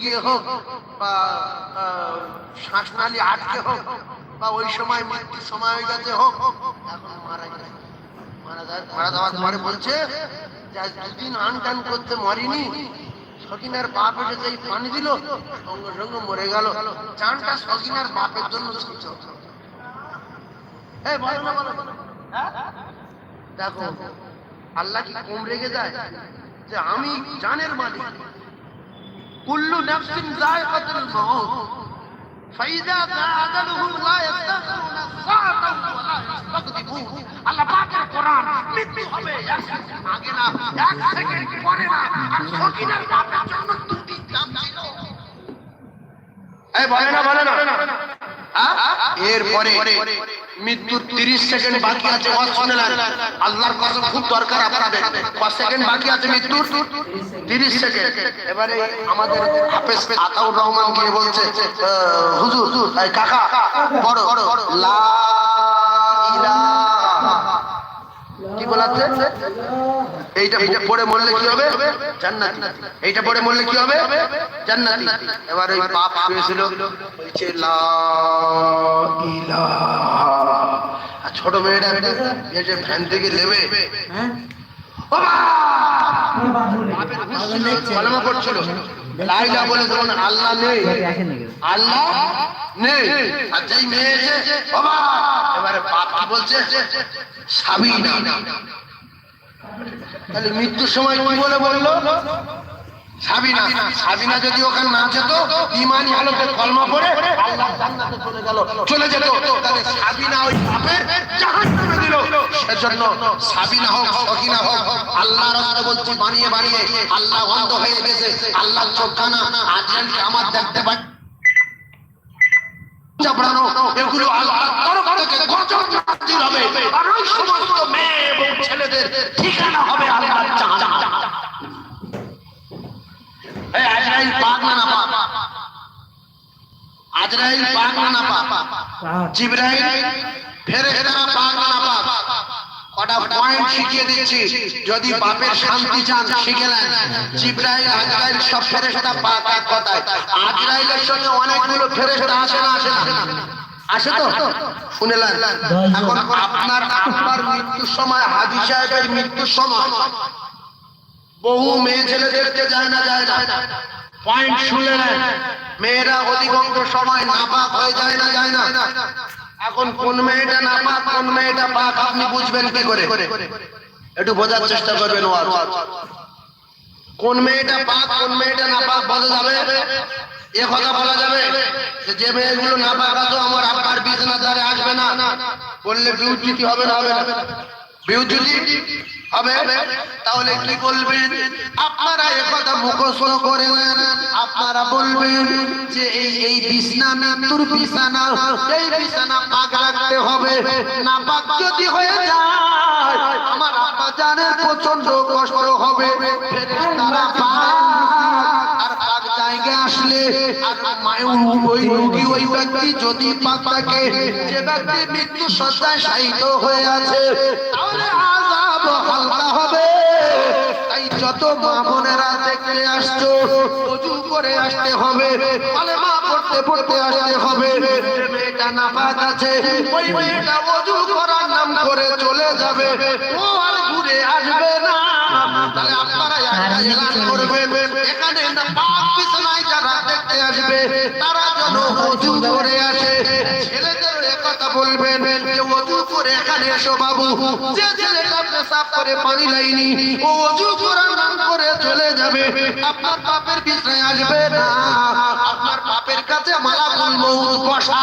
গিয়ে হোক বা আটকে হোক বা ওই সময় মৃত্যুর সময় হয়ে গেছে। হোক এখন মারা যায় হ্যাঁ? দেখো, আল্লাহ কি কম রেগে যায়? যে আমি জানের মালিক। কুল্লু নাফসিন যায়কাতুল মাউত। ফাইদা জা আজালুহুম লা ইস্তাখিরুনা সাআতান ওয়া লা ইস্তাকদিমুন আল্লাহ পাকের কোরআন মৃত্যু হবে এক আগে না এক সেকেন্ড পরে না। আর সকিনার বাপের জন্য দুটি দাম ছিল। এই বলে না বলে না। এরপরে মৃত্যুর তিরিশ সেকেন্ড বাকি আছে ওয়াজ শুনে নেন। আল্লাহর কসম খুব দরকার আপনাদের। কত সেকেন্ড বাকি আছে মৃত্যুর? তিরিশ সেকেন্ড। এবারে আমাদের হাফেজ আতাউর রহমান গিয়ে বলছে? হুজুর কাকা বড় লা কি বলাচ্ছে এইটা এইটা পড়ে মরলে কি হবে? জান্নাতি। এইটা পড়ে মরলে কি হবে? জান্নাতি। এবার ওই বলছে লা ইলাহা আর ছোট মেয়েটা এসে ফ্যান থেকে নেবে। কলমা পড়ছিল লাইলা বলে তখন আল্লাহ নেই আল্লাহ নেই। আর যেই মেয়ে এসে এবারে বাপ কি বলছে? সাবিনা তাহলে মৃত্যুর সময় কি বলে বলল? আল্লাহ বলছি, বানিয়ে বানিয়ে, আল্লাহ অন্ধ হয়ে গেছে। আল্লাহ চোখানা আজকে আমার দেখতে পাই এগুলো আল্লাহর হবে। আর ওই সমস্ত মেয়ে এবং ছেলেদের ঠিকানা হবে আল্লাহর জাহান্নাম এই আজরাইল পাক না না পাক। আজরাইল পাক না না পাক। জিবরাইল ফেরেশতারা পাক না না পাক। কটা পয়েন্ট শিখিয়ে দিয়েছি যদি বাপের শান্তি চান শিখে নেন। জিব্রাইল আজরাইল সব ফেরেশতা পাক এক কথায়। আজরাইলের সঙ্গে অনেকগুলো ফেরেশতা আসে না আসে না। আসে তো? শুনেলেন এখন আপনার আপনার মৃত্যুর সময় হাজি সাহেবের মৃত্যুর সময়। বহু মেয়ে ছেলে দেখতে যায় না যায় না। পয়েন্ট শুনে নেন মেয়েরা অধিকাংশ সময় নাপাক হয়ে যায় না যায় না। এখন কোন মেয়েটা নাপাক, কোন মেয়েটা পাক, আপনি বুঝবেন কি করে? একটু বোঝার চেষ্টা করবেন ওয়াজ। কোন মেয়েটা পাক, কোন মেয়েটা নাপাক, বোঝা যাবে? এ কথা বলা যাবে যে মেয়েগুলো নাপাক আছে আমার আব্বার বিছানা দ্বারে আসবে না। বললে বিউটি হবে না হবে না। বিউটি হবে? তাহলে কি বলবেন? আপনারা একথা মুখস্থ করে আপনারা বলবেন যে এই এই বিছনা, মৃত্যুর বিছানা, এই বিছানা পাক রাখতে হবে। না পাক যদি হয়ে যায়, আমার আব্বা জানের প্রচণ্ড কষ্ট হবে। তারা আর পাক জায়গায় আসলে ওই রোগী, ওই ব্যক্তি যদি পাক থাকে, যে ব্যক্তি মৃত্যু সজ্জায় শায়িত হয়ে আছে, তাহলে আযাব হালকা হবে। তাই যত মা বোনেরা দেখতে আসছো অজু করে আসতে হবে কালেমা পড়তে পড়তে আসতে হবে। মেয়েটা নাপাক আছে ওই মেয়েটা অজু করার নাম করে চলে যাবে। ও আর ঘুরে আসবে না। তাহলে আপনারা একটা এলান করবেন। এখানে না পাক বিছানায় যারা দেখতে আসবে তারা যেন অজু করে আসে। ছেলেদের বলবেন যে অজু করে এখানে এসো বাবু। যে ছেলেটা পেশাব করে পানি লাইনি, ও অজু করার নাম করে চলে যাবে। আপনার পাপের বিছানায় আসবে না। আপনার পাপের কাছে মালা বলব বসা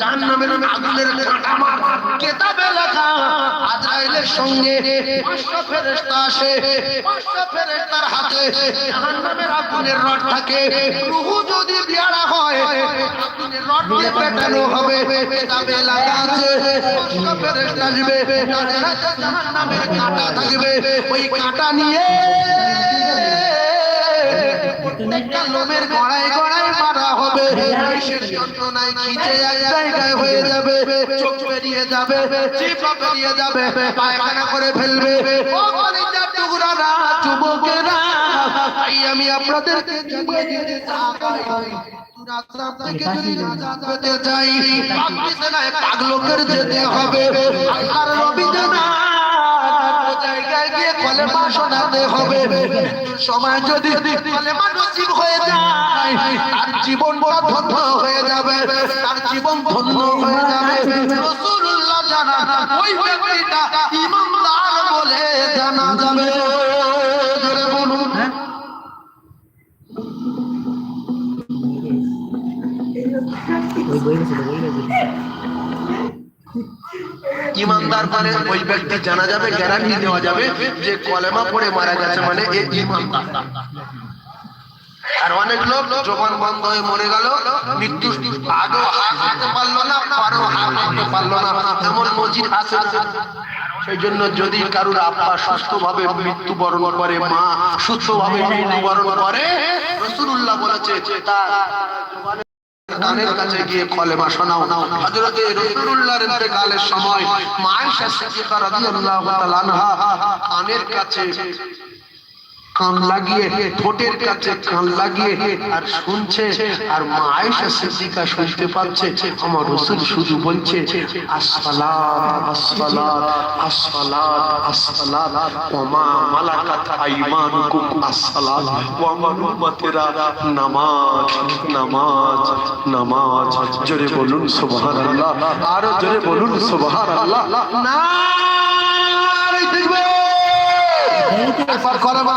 জাহান্নামের আগুনের কাঁটা মার। কেতাবে লেখা আজরাইলের সঙ্গে পাঁচটা ফেরেশতা আসে। পাঁচটা ফেরেশতার হাতে জাহান্নামের আগুনের রড থাকে। রুহু যদি বিয়ারা হয়, আগুনের রড দিয়ে পেটানো হবে। কেতাবে লেখা আছে পাঁচটা ফেরেশতা আসবে। জাহান্নামের কাঁটা থাকবে। ওই কাঁটা নিয়ে প্রত্যেকটা লোমের গড়ায় গড়ায় মারা হবে। কিসের যন্ত্রণায় খিচে এক জায়গায় হয়ে যাবে? চোখ বেরিয়ে যাবে, জিভা বেরিয়ে যাবে, পায়খানা করে ফেলবে। ও কলিজার টুকরারা, যুবকেরা, তাই আমি আপনাদেরকে জানিয়ে দিতে চাই। যেতে হবে। আল্লাহর নবী জানা জায়গায় গিয়ে কলেমা শোনাতে হবে। সময় যদি কলেমা নসিব হয়ে যায় তার জীবন বড় ধন্য হয়ে যাবে। তার জীবন ধন্য হয়ে যাবে। রাসূলুল্লাহ জানা ওই ব্যক্তিটা ইমানদার বলে জানা যাবে। জোরে বলুন। ওই বই গেছিল ইমানদার মানে ওই ব্যক্তি জানা যাবে গ্যারান্টি দেওয়া যাবে যে কলেমা পড়ে মারা গেছে মানে এ ইমানদার। আর অনেক লোক বন্ধ হয়ে মরে গেল, মৃত্যু আগেও পারল না পারল না, এমন আছে। সেই জন্য যদি কারুর আব্বা সুস্থভাবে মৃত্যুবরণ করে, মা সুস্থভাবে মৃত্যুবরণ করে রসুল্লাহ বলেছে, তার কানের কাছে গিয়ে কলেমা শোনাও। হযরতে রাসূলুল্লাহর ইন্তেকালের সময় মা আয়েশা সিদ্দিকা রাদিয়াল্লাহু তাআলা আনহা কানের কাছে কান লাগিয়ে ঠোঁটের কাছে কান লাগিয়ে আর শুনছে আর মা আয়েশা সিদ্দিকা শুনতে পাচ্ছে আমার রাসূল শুধু বলছে আসসালাত আসসালাত আসসালাত আসসালাত ওয়া মা মালাকাত আইমানুকুম আসসালাত ওয়া আমার উম্মতেরা নামাজ নামাজ নামাজ। জোরে বলুন সুবহানাল্লাহ আর জোরে বলুন সুবহানাল্লাহ। না দেখবে একবার করে মা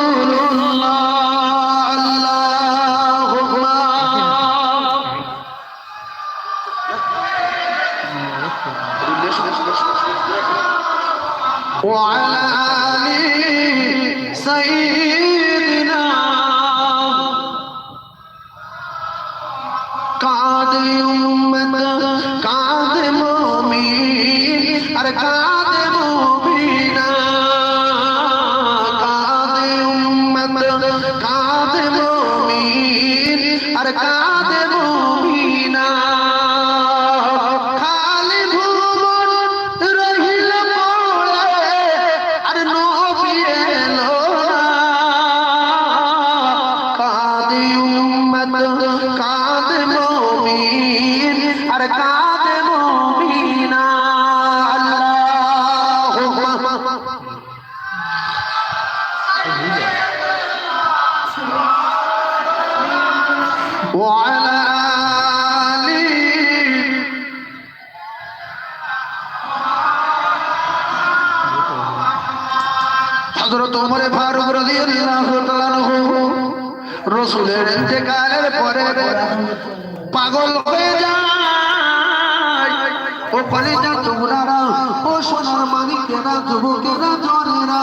কাঁদে উম্মত কাঁদে মুমিন আর কাঁদে মুমিনা। কাঁদে মুমিনা। হযরত ওমর ফারুক রাদিয়াল্লাহু তাআলা রাসূলের ইন্তেকালের পরে পাগল হয়ে যায়। ও কলিজা তোমরা ও সোনার মানিকেরা, যুবকেরা, জনেরা।